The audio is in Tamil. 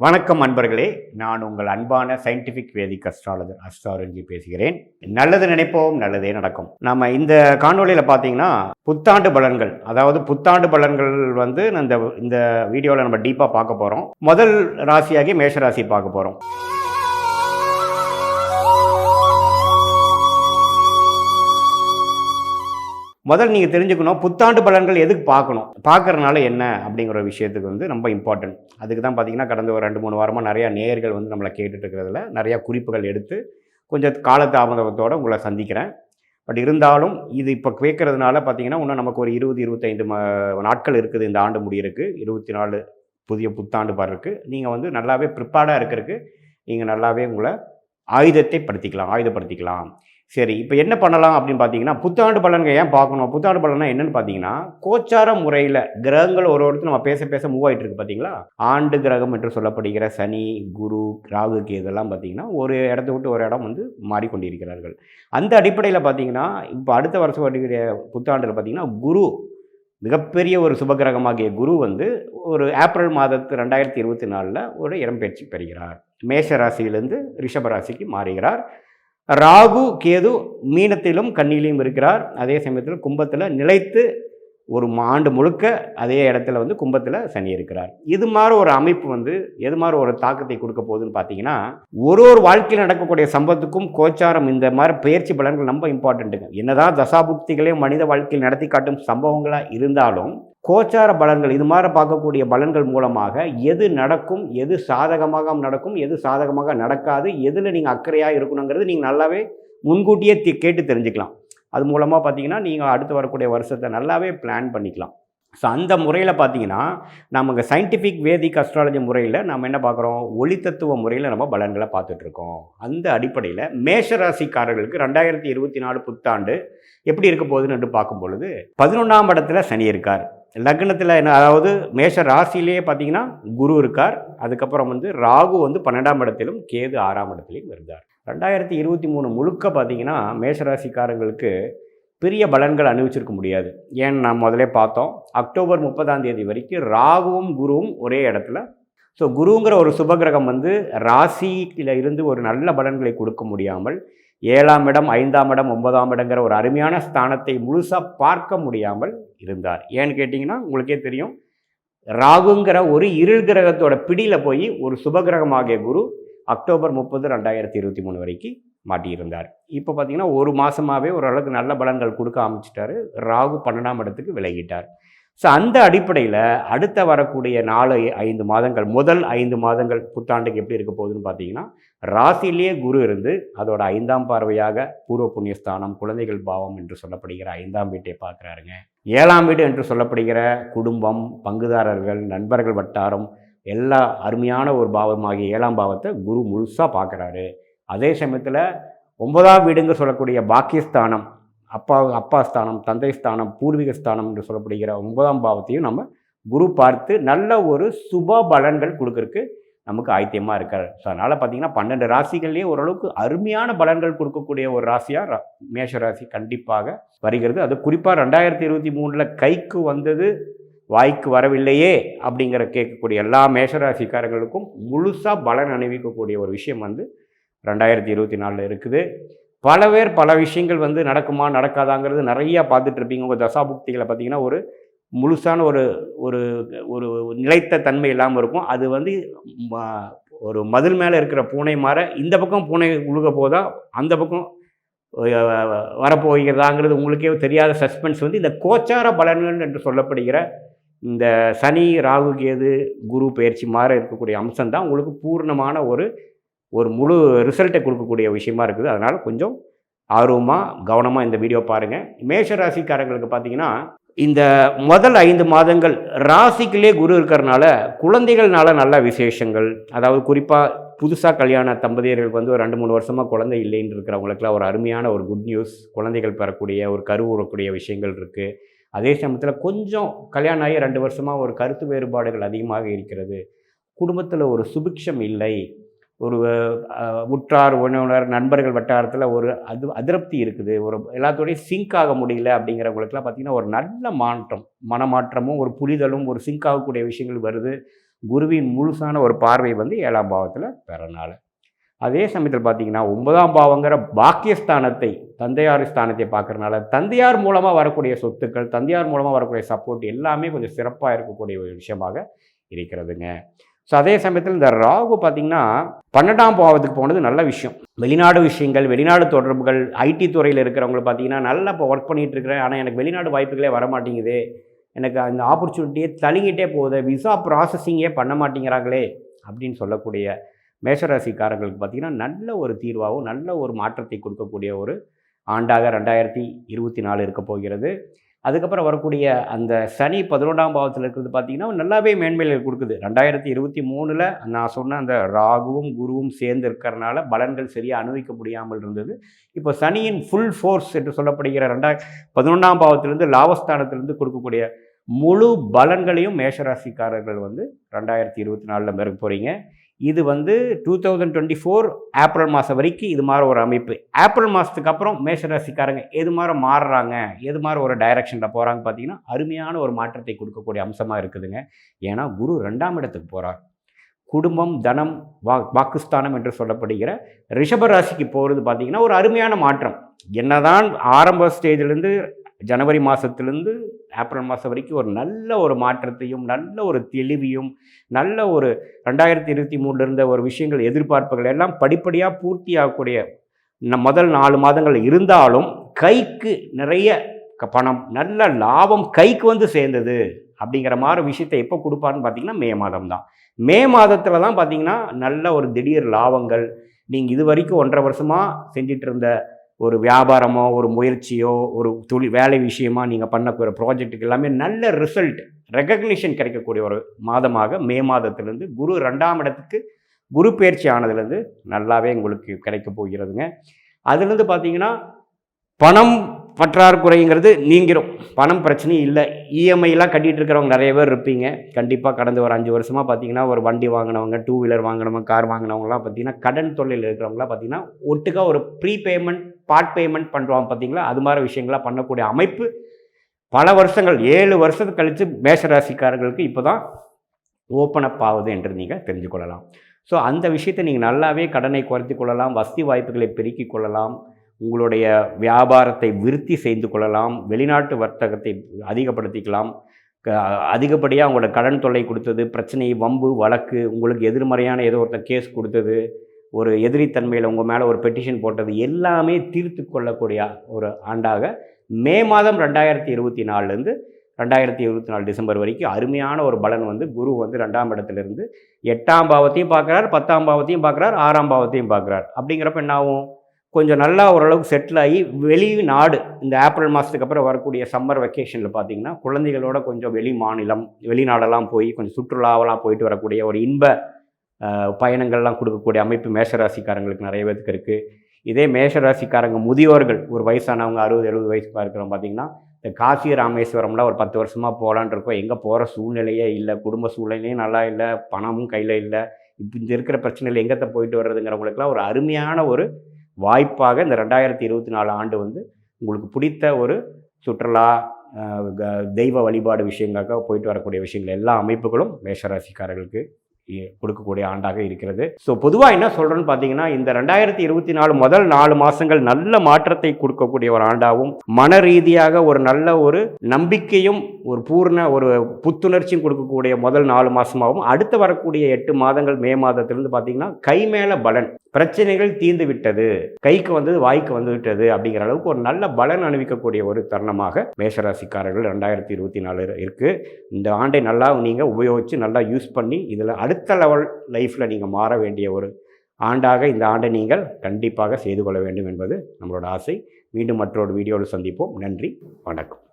வணக்கம் அன்பர்களே. நான் உங்கள் அன்பான சயின்டிஃபிக் வேதிக் அஸ்ட்ராலஜர் அஸ்ட்ராலஜி பேசுகிறேன். நல்லது நினைப்போம் நல்லதே நடக்கும். நம்ம இந்த காணொளியில் பார்த்தீங்கன்னா புத்தாண்டு பலன்கள் அதாவது புத்தாண்டு பலன்கள் வந்து இந்த இந்த வீடியோவில் நம்ம டீப்பாக பார்க்க போகிறோம் முதல் ராசியாகி மேஷ ராசி பார்க்க போகிறோம் முதல் நீங்கள் தெரிஞ்சுக்கணும் புத்தாண்டு பலன்கள் எதுக்கு பார்க்கணும்? பார்க்குறதுனால என்ன அப்படிங்கிற விஷயத்துக்கு வந்து ரொம்ப இம்பார்ட்டன்ட் அதுக்கு தான் பார்த்தீங்கன்னா கடந்த ஒரு ரெண்டு மூணு வாரமாக நிறையா நேயர்கள் வந்து நம்மளை கேட்டுட்டு இருக்கிறதுல நிறையா குறிப்புகள் எடுத்து கொஞ்சம் காலதாமதத்தோடு உங்களை சந்திக்கிறேன். பட் இருந்தாலும் இது இப்போ கேட்குறதுனால பார்த்தீங்கன்னா இன்னும் நமக்கு ஒரு இருபது இருபத்தைந்து ம நாட்கள் இருக்குது இந்த ஆண்டு முடியிருக்கு இருபத்தி நாலு புதிய புத்தாண்டு பாருக்கு நீங்கள் வந்து நல்லாவே ப்ரிப்பேர்டாக இருக்கிறதுக்கு நீங்கள் நல்லாவே உங்களை ஆயுதத்தை படுத்திக்கலாம் ஆயுதப்படுத்திக்கலாம். சரி இப்போ என்ன பண்ணலாம் அப்படின்னு பார்த்தீங்கன்னா புத்தாண்டு பலன்கள் ஏன் பார்க்கணும்? புத்தாண்டு பலனா என்னன்னு பார்த்தீங்கன்னா கோச்சார முறையில் கிரகங்கள் ஒரு ஒருத்தர் நம்ம பேச பேச மூவ் ஆகிட்டு இருக்கு பார்த்தீங்களா ஆண்டு கிரகம் என்று சொல்லப்படுகிற சனி குரு ராகுக்கு இதெல்லாம் பார்த்தீங்கன்னா ஒரு இடத்த விட்டு ஒரு இடம் வந்து மாறிக்கொண்டிருக்கிறார்கள். அந்த அடிப்படையில் பார்த்தீங்கன்னா இப்போ அடுத்த வருஷம் வருகிற புத்தாண்டில் பார்த்தீங்கன்னா குரு மிகப்பெரிய ஒரு சுபகிரகமாகிய குரு வந்து ஒரு ஏப்ரல் மாதத்து ரெண்டாயிரத்தி இருபத்தி நாலில் ஒரு இடம்பெயர்ச்சி பெறுகிறார். மேஷ ராசியிலிருந்து ரிஷப ராசிக்கு மாறுகிறார். ராகு கேது மீனத்திலும் கண்ணிலையும் இருக்கிறார். அதே சமயத்தில் கும்பத்தில் நிலைத்து ஒரு ஆண்டு முழுக்க அதே இடத்துல வந்து கும்பத்தில் சனி இருக்கிறார். இது மாதிரி ஒரு அமைப்பு வந்து எது மாதிரி ஒரு தாக்கத்தை கொடுக்க போகுதுன்னு பார்த்தீங்கன்னா ஒரு ஒரு வாழ்க்கையில் நடக்கக்கூடிய சம்பவத்துக்கும் கோச்சாரம் இந்த மாதிரி பயிற்சி பலன்கள் ரொம்ப இம்பார்ட்டண்ட்டுங்க என்னதான் தசாபுக்திகளையும் மனித வாழ்க்கையில் நடத்தி காட்டும் சம்பவங்களாக இருந்தாலும் கோச்சார பலன்கள் இது மாதிரி பார்க்கக்கூடிய பலன்கள் மூலமாக எது நடக்கும் எது சாதகமாக நடக்கும் எது சாதகமாக நடக்காது எதில் நீங்கள் அக்கறையாக இருக்கணுங்கிறது நீங்கள் நல்லாவே முன்கூட்டியே கேட்டு தெரிஞ்சுக்கலாம். அது மூலமாக பார்த்தீங்கன்னா நீங்கள் அடுத்து வரக்கூடிய வருஷத்தை நல்லாவே பிளான் பண்ணிக்கலாம். ஸோ அந்த முறையில் பார்த்தீங்கன்னா நமக்கு சயின்டிஃபிக் வேதிக் அஸ்ட்ராலஜி முறையில் நம்ம என்ன பார்க்குறோம் ஒளித்தத்துவ முறையில் நம்ம பலன்களை பார்த்துட்ருக்கோம் அந்த அடிப்படையில் மேஷராசிக்காரர்களுக்கு ரெண்டாயிரத்தி இருபத்தி நாலு புத்தாண்டு எப்படி இருக்க போகுதுன்னு என்று பார்க்கும் பொழுது பதினொன்றாம் இடத்துல சனி இருக்கார். லக்னத்தில் என்ன அதாவது மேஷ ராசியிலேயே பார்த்தீங்கன்னா குரு இருக்கார். அதுக்கப்புறம் வந்து ராகு வந்து பன்னெண்டாம் இடத்திலும் கேது ஆறாம் இடத்திலையும் இருந்தார். ரெண்டாயிரத்தி இருபத்தி மூணு முழுக்க பார்த்தீங்கன்னா மேஷராசிக்காரங்களுக்கு பெரிய பலன்கள் அனுபவிச்சிருக்க முடியாது. ஏன்னு நான் முதலே பார்த்தோம். அக்டோபர் முப்பதாம் தேதி வரைக்கும் ராகுவும் குருவும் ஒரே இடத்துல. ஸோ குருங்கிற ஒரு சுபகிரகம் வந்து ராசியில் இருந்து ஒரு நல்ல பலன்களை கொடுக்க முடியாமல் ஏழாம் இடம் ஐந்தாம் இடம் ஒன்பதாம் இடங்கிற ஒரு அருமையான ஸ்தானத்தை முழுசாக பார்க்க முடியாமல் இருந்தார். ஏன்னு கேட்டிங்கன்னா உங்களுக்கே தெரியும். ராகுங்கிற ஒரு இருள் கிரகத்தோட பிடியில் போய் ஒரு சுபகிரகமாகிய குரு அக்டோபர் முப்பது ரெண்டாயிரத்தி இருபத்தி மூணு வரைக்கும் மாட்டியிருந்தார். இப்போ பார்த்தீங்கன்னா ஒரு மாதமாகவே ஓரளவுக்கு நல்ல பலன்கள் கொடுக்க ஆரம்பிச்சிட்டாரு. ராகு பன்னெண்டாம் இடத்துக்கு விலகிட்டார். ஸோ அந்த அடிப்படையில் அடுத்த வரக்கூடிய நாலு ஐந்து மாதங்கள் முதல் ஐந்து மாதங்கள் புத்தாண்டுக்கு எப்படி இருக்க போகுதுன்னு பார்த்தீங்கன்னா ராசிலேயே குரு இருந்து அதோட ஐந்தாம் பார்வையாக பூர்வ புண்ணியஸ்தானம் குழந்தைகள் பாவம் என்று சொல்லப்படுகிற ஐந்தாம் வீட்டை பார்க்குறாருங்க. ஏழாம் வீடு என்று சொல்லப்படுகிற குடும்பம் பங்குதாரர்கள் நண்பர்கள் வட்டாரம் எல்லா அருமையான ஒரு பாவமாகிய ஏழாம் பாவத்தை குரு முழுசாக பார்க்குறாரு. அதே சமயத்தில் ஒன்பதாம் வீடுங்க சொல்லக்கூடிய பாக்கியஸ்தானம் அப்பா அப்பா ஸ்தானம் தந்தை ஸ்தானம் பூர்வீக ஸ்தானம் என்று சொல்லப்படுகிற ஒன்பதாம் பாவத்தையும் நம்ம குரு பார்த்து நல்ல ஒரு சுப பலன்கள் கொடுக்கறக்கு நமக்கு ஆயத்தியமாக இருக்கார். ஸோ அதனால் பார்த்தீங்கன்னா பன்னெண்டு ராசிகள்லேயே ஓரளவுக்கு அருமையான பலன்கள் கொடுக்கக்கூடிய ஒரு ராசியாக மேஷ ராசி கண்டிப்பாக வருகிறது. அது குறிப்பாக ரெண்டாயிரத்தி இருபத்தி மூணில் கைக்கு வந்தது வாய்க்கு வரவில்லையே அப்படிங்கிற கேட்கக்கூடிய எல்லா மேஷராசிக்காரர்களுக்கும் முழுசாக பலன் அணிவிக்கக்கூடிய ஒரு விஷயம் வந்து ரெண்டாயிரத்தி இருபத்தி நாலில் இருக்குது. பல பேர் பல விஷயங்கள் வந்து நடக்குமா நடக்காதாங்கிறது நிறையா பார்த்துட்டு இருப்பீங்க. உங்கள் தசாபுக்திகளை பார்த்தீங்கன்னா ஒரு முழுசான ஒரு ஒரு ஒரு நிலைத்த தன்மை இல்லாமல் இருக்கும். அது வந்து ஒரு மதில் மேலே இருக்கிற பூனை மாற இந்த பக்கம் பூனை உழுக போதா அந்த பக்கம் வரப்போகிறதாங்கிறது உங்களுக்கே தெரியாத சஸ்பென்ஸ் வந்து இந்த கோச்சார பலன்கள் என்று சொல்லப்படுகிற இந்த சனி ராகு கேது குரு பயிற்சி மாதிரி இருக்கக்கூடிய அம்சம் தான் உங்களுக்கு பூர்ணமான ஒரு ஒரு முழு ரிசல்ட்டை கொடுக்கக்கூடிய விஷயமா இருக்குது. அதனால் கொஞ்சம் ஆர்வமாக கவனமாக இந்த வீடியோ பாருங்கள் மேஷ ராசிக்காரங்களுக்கு பார்த்தீங்கன்னா இந்த முதல் ஐந்து மாதங்கள் ராசிக்குள்ளே குரு இருக்கிறனால குழந்தைகள்னால நல்ல விசேஷங்கள். அதாவது குறிப்பாக புதுசாக கல்யாண தம்பதியர்களுக்கு வந்து ஒரு ரெண்டு மூணு வருஷமாக குழந்தை இல்லைன்னு இருக்கிறவங்களுக்குலாம் ஒரு அருமையான ஒரு குட் நியூஸ் குழந்தைகள் பெறக்கூடிய ஒரு கருவுறக்கூடிய விஷயங்கள் இருக்குது அதே சமயத்தில் கொஞ்சம் கல்யாணம் ஆகி ரெண்டு வருஷமாக ஒரு கருத்து வேறுபாடுகள் அதிகமாக இருக்கிறது. குடும்பத்தில் ஒரு சுபிக்ஷம் இல்லை. ஒரு உற்றார் உணவுனர் நண்பர்கள் வட்டாரத்தில் ஒரு அது அதிருப்தி இருக்குது. ஒரு எல்லாத்தோடையும் சிங்க் ஆக முடியல அப்படிங்கிறவங்களுக்குலாம் பார்த்திங்கன்னா ஒரு நல்ல மாற்றம் மனமாற்றமும் ஒரு புரிதலும் ஒரு சிங்க் ஆகக்கூடிய விஷயங்கள் வருது. குருவின் முழுசான ஒரு பார்வை வந்து ஏழாம் பாவத்தில் பெறனால அதே சமயத்தில் பார்த்தீங்கன்னா ஒன்பதாம் பாவங்கிற பாக்கியஸ்தானத்தை தந்தையார் ஸ்தானத்தை பார்க்குறனால தந்தையார் மூலமாக வரக்கூடிய சொத்துக்கள் தந்தையார் மூலமாக வரக்கூடிய சப்போர்ட் எல்லாமே கொஞ்சம் சிறப்பாக இருக்கக்கூடிய ஒரு விஷயமாக இருக்கிறதுங்க. ஸோ அதே சமயத்தில் இந்த ராகு பார்த்தீங்கன்னா பன்னெண்டாம் பாவத்துக்கு போனது நல்ல விஷயம். வெளிநாடு விஷயங்கள் வெளிநாடு தொடர்புகள் ஐடி துறையில் இருக்கிறவங்க பார்த்தீங்கன்னா நல்லா இப்போ ஒர்க் பண்ணிகிட்டு இருக்கிறேன். ஆனால் எனக்கு வெளிநாடு வாய்ப்புகளே வர மாட்டேங்குது. எனக்கு அந்த ஆப்பர்ச்சுனிட்டியே தழுங்கிட்டே போகுது. விசா ப்ராசஸிங்கே பண்ண மாட்டேங்கிறாங்களே அப்படின்னு சொல்லக்கூடிய மேஷராசிக்காரங்களுக்கு பார்த்திங்கன்னா நல்ல ஒரு தீர்வாகவும் நல்ல ஒரு மாற்றத்தை கொடுக்கக்கூடிய ஒரு ஆண்டாக ரெண்டாயிரத்தி இருபத்தி நாலு இருக்க போகிறது. அதுக்கப்புறம் வரக்கூடிய அந்த சனி பதினொன்றாம் பாவத்தில் இருக்கிறது பார்த்திங்கன்னா நல்லாவே மேன்மையில் கொடுக்குது. ரெண்டாயிரத்தி இருபத்தி மூணில் நான் சொன்ன அந்த ராகுவும் குருவும் சேர்ந்து இருக்கிறனால பலன்கள் சரியாக அனுபவிக்க முடியாமல் இருந்தது. இப்போ சனியின் ஃபுல் ஃபோர்ஸ் என்று சொல்லப்படுகிற ரெண்டாயிர பதினொன்றாம் பாவத்திலிருந்து லாபஸ்தானத்திலிருந்து கொடுக்கக்கூடிய முழு பலன்களையும் மேஷராசிக்காரர்கள் வந்து ரெண்டாயிரத்தி இருபத்தி நாலில் பெற போகிறீங்க இது வந்து two thousand twenty four April மாதம் வரைக்கும் இது மாதிரி ஒரு அமைப்பு. ஏப்ரல் மாதத்துக்கு அப்புறம் மேஷராசிக்காரங்க எது மாதிரி மாறுறாங்க? எது மாதிரி ஒரு டைரக்ஷனில் போகிறாங்க பார்த்தீங்கன்னா அருமையான ஒரு மாற்றத்தை கொடுக்கக்கூடிய அம்சமாக இருக்குதுங்க. ஏன்னா குரு ரெண்டாம் இடத்துக்கு போகிறார் குடும்பம் தனம் வா வாக்குஸ்தானம் என்று சொல்லப்படுகிற ரிஷபராசிக்கு போகிறது பார்த்திங்கன்னா ஒரு அருமையான மாற்றம். என்னதான் ஆரம்ப ஸ்டேஜிலேருந்து ஜனவரி மாதத்துலேருந்து ஏப்ரல் மாதம் வரைக்கும் ஒரு நல்ல ஒரு மாற்றத்தையும் நல்ல ஒரு தெளிவையும் நல்ல ஒரு ரெண்டாயிரத்தி இருபத்தி மூணில் இருந்த ஒரு விஷயங்கள் எதிர்பார்ப்புகள் எல்லாம் படிப்படியாக பூர்த்தி ஆகக்கூடிய முதல் நாலு மாதங்கள் இருந்தாலும் கைக்கு நிறைய பணம் நல்ல லாபம் கைக்கு வந்து சேர்ந்தது அப்படிங்கிற மாதிரி விஷயத்தை எப்போ கொடுப்பாருன்னு பார்த்தீங்கன்னா மே மாதம் தான் மே மாதத்தில் தான் பார்த்தீங்கன்னா நல்ல ஒரு திடீர் லாபங்கள். நீங்கள் இது வரைக்கும் ஒன்றரை வருஷமாக செஞ்சிட்டு இருந்த ஒரு வியாபாரமோ ஒரு முயற்சியோ ஒரு தொழில் வேலை விஷயமா நீங்கள் பண்ணக்கூடிய ப்ராஜெக்ட்டுக்கு எல்லாமே நல்ல ரிசல்ட் ரெக்கக்னிஷன் கிடைக்கக்கூடிய ஒரு மாதமாக மே மாதத்துலேருந்து குரு ரெண்டாம் இடத்துக்கு குரு பயிற்சி ஆனதுலேருந்து நல்லாவே உங்களுக்கு கிடைக்க போகிறதுங்க. அதுலேருந்து பார்த்தீங்கன்னா பணம் பற்றாக்குறைங்கிறது நீங்கிரும். பணம் பிரச்சனையும் இல்லை. இஎம்ஐலாம் கட்டிகிட்டு இருக்கிறவங்க நிறைய பேர் இருப்பீங்க. கண்டிப்பாக கடந்த ஒரு அஞ்சு வருஷமாக பார்த்தீங்கன்னா ஒரு வண்டி வாங்கினவங்க டூ வீலர் வாங்கினவங்க கார் வாங்கினவங்களாம் பார்த்தீங்கன்னா கடன் தொழில் இருக்கிறவங்களாம் பார்த்தீங்கன்னா ஒட்டுக்கா ஒரு ப்ரீ பேமெண்ட் பார்ட் பேமெண்ட் பண்ணுறவங்க பார்த்தீங்களா? அது மாதிரி விஷயங்களாக பண்ணக்கூடிய அமைப்பு பல வருஷங்கள் ஏழு வருஷத்துக்கு கழித்து மேஷராசிக்காரர்களுக்கு இப்போ தான் ஓப்பன் அப் ஆகுது என்று நீங்கள் தெரிஞ்சு கொள்ளலாம். ஸோ அந்த விஷயத்தை நீங்கள் நல்லாவே கடனை குறைத்து கொள்ளலாம். வசதி வாய்ப்புகளை பெருக்கிக் கொள்ளலாம். உங்களுடைய வியாபாரத்தை விருத்தி செய்து கொள்ளலாம் வெளிநாட்டு வர்த்தகத்தை அதிகப்படுத்திக்கலாம். அதிகப்படியாக உங்களோட கடன் தொல்லை கொடுத்தது பிரச்சனை வம்பு வழக்கு உங்களுக்கு எதிர்மறையான ஏதோ ஒருத்தர் கேஸ் கொடுத்தது ஒரு எதிரித்தன்மையில் உங்கள் மேலே ஒரு பெட்டிஷன் போட்டது எல்லாமே தீர்த்து கொள்ளக்கூடிய ஒரு ஆண்டாக மே மாதம் ரெண்டாயிரத்தி இருபத்தி நாலுலேருந்து ரெண்டாயிரத்தி இருபத்தி நாலு டிசம்பர் வரைக்கும் அருமையான ஒரு பலன் வந்து குரு வந்து ரெண்டாம் இடத்துலேருந்து எட்டாம் பாவத்தையும் பார்க்குறார் பத்தாம் பாவத்தையும் பார்க்குறார் ஆறாம் பாவத்தையும் பார்க்குறார். அப்படிங்கிறப்ப என்ன ஆகும் கொஞ்சம் நல்லா ஓரளவுக்கு செட்டில் ஆகி வெளி நாடு இந்த ஏப்ரல் மாதத்துக்கு அப்புறம் வரக்கூடிய சம்மர் வெக்கேஷனில் பார்த்தீங்கன்னா குழந்தைகளோட கொஞ்சம் வெளி மாநிலம் வெளிநாடெல்லாம் போய் கொஞ்சம் சுற்றுலாவெல்லாம் போயிட்டு வரக்கூடிய ஒரு இன்ப பயணங்கள்லாம் கொடுக்கக்கூடிய அமைப்பு மேஷராசிக்காரங்களுக்கு நிறைய பேருக்கு இருக்குது இதே மேஷராசிக்காரங்க முதியோர்கள் ஒரு வயசானவங்க அறுபது எழுபது வயசு இருக்கிறவங்க பார்த்திங்கன்னா இந்த காசி ராமேஸ்வரம்லாம் ஒரு பத்து வருஷமாக போகலான் இருக்கோம். எங்கே போகிற சூழ்நிலையே இல்லை குடும்ப சூழ்நிலையும் நல்லா இல்லை பணமும் கையில் இல்லை. இப்போ இந்த இருக்கிற பிரச்சனையில் எங்கத்த போயிட்டு வர்றதுங்கிறவங்களுக்குலாம் ஒரு அருமையான ஒரு வாய்ப்பாக இந்த ரெண்டாயிரத்தி இருபத்தி நாலு ஆண்டு வந்து உங்களுக்கு பிடித்த ஒரு சுற்றுலா தெய்வ வழிபாடு விஷயங்களுக்காக போயிட்டு வரக்கூடிய விஷயங்கள் எல்லா அமைப்புகளும் மேஷராசிக்காரர்களுக்கு கொடுக்கக்கூடிய ஆண்டாக இருக்கிறது. ஸோ பொதுவாக என்ன சொல்கிறேன்னு பார்த்தீங்கன்னா இந்த ரெண்டாயிரத்தி இருபத்தி நாலு முதல் நாலு மாதங்கள் நல்ல மாற்றத்தை கொடுக்கக்கூடிய ஒரு ஆண்டாகவும் மன ரீதியாக ஒரு நல்ல ஒரு நம்பிக்கையும் ஒரு பூர்ண ஒரு புத்துணர்ச்சியும் கொடுக்கக்கூடிய முதல் நாலு மாதமாகவும் அடுத்து வரக்கூடிய எட்டு மாதங்கள் மே மாதத்திலிருந்து பார்த்தீங்கன்னா கை மேலே பலன் பிரச்சனைகள் தீர்ந்து விட்டது கைக்கு வந்தது வாய்க்கு வந்து விட்டது அப்படிங்கிற அளவுக்கு ஒரு நல்ல பலன் அணிவிக்கக்கூடிய ஒரு தருணமாக மேஷராசிக்காரர்கள் ரெண்டாயிரத்தி இருபத்தி நாலு இருக்குது இந்த ஆண்டை நல்லா நீங்கள் உபயோகித்து நல்லா யூஸ் பண்ணி இதில் அடுத்த லெவல் லைஃப்பில் நீங்கள் மாற வேண்டிய ஒரு ஆண்டாக இந்த ஆண்டை நீங்கள் கண்டிப்பாக செய்து கொள்ள வேண்டும் என்பது நம்மளோட ஆசை. மீண்டும் மற்றொரு வீடியோவில் சந்திப்போம். நன்றி வணக்கம்.